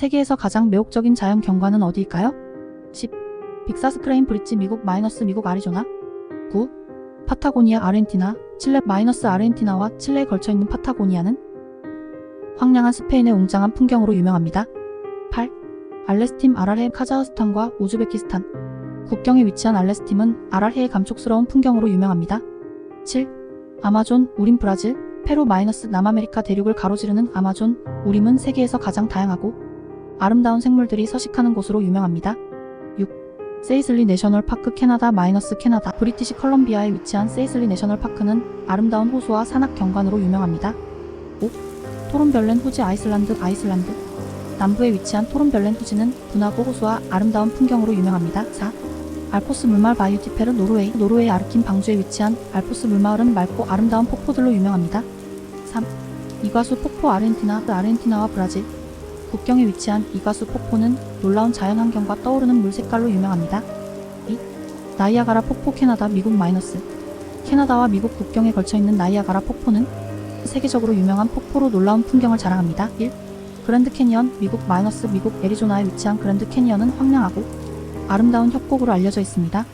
세계에서 가장 매혹적인 자연 경관은 어디일까요? 10. 빅사스크레인 브릿지 미국 마이너스 미국 아리조나 9. 파타고니아 아르헨티나 칠레 마이너스 아르헨티나와 칠레에 걸쳐 있는 파타고니아는 황량한 스페인의 웅장한 풍경으로 유명합니다. 8. 알레스팀 아랄해 카자흐스탄과 우즈베키스탄 국경에 위치한 알레스팀은 아랄해의 감촉스러운 풍경으로 유명합니다. 7. 아마존 우림 브라질 페루 마이너스 남아메리카 대륙을 가로지르는 아마존 우림은 세계에서 가장 다양하고 아름다운 생물들이 서식하는 곳으로 유명합니다. 6. 세이슬리 내셔널 파크 캐나다 마이너스 캐나다 브리티시 컬럼비아에 위치한 세이슬리 내셔널 파크는 아름다운 호수와 산악 경관으로 유명합니다. 5. 토론별렌 후지 아이슬란드 아이슬란드 남부에 위치한 토론별렌 후지는 분화고 호수와 아름다운 풍경으로 유명합니다. 4. 알포스 물마을 바이오티페르 노르웨이 노르웨이 아르킨 방주에 위치한 알포스 물마을은 맑고 아름다운 폭포들로 유명합니다. 3. 이과수 폭포 아르헨티나 아르헨티나와 브라질 국경에 위치한 이과수 폭포는 놀라운 자연환경과 떠오르는 물 색깔로 유명합니다. 2. 나이아가라 폭포 캐나다 미국 마이너스 캐나다와 미국 국경에 걸쳐 있는 나이아가라 폭포는 세계적으로 유명한 폭포로 놀라운 풍경을 자랑합니다. 1. 그랜드 캐니언 미국 마이너스 미국 애리조나에 위치한 그랜드 캐니언은 황량하고 아름다운 협곡으로 알려져 있습니다.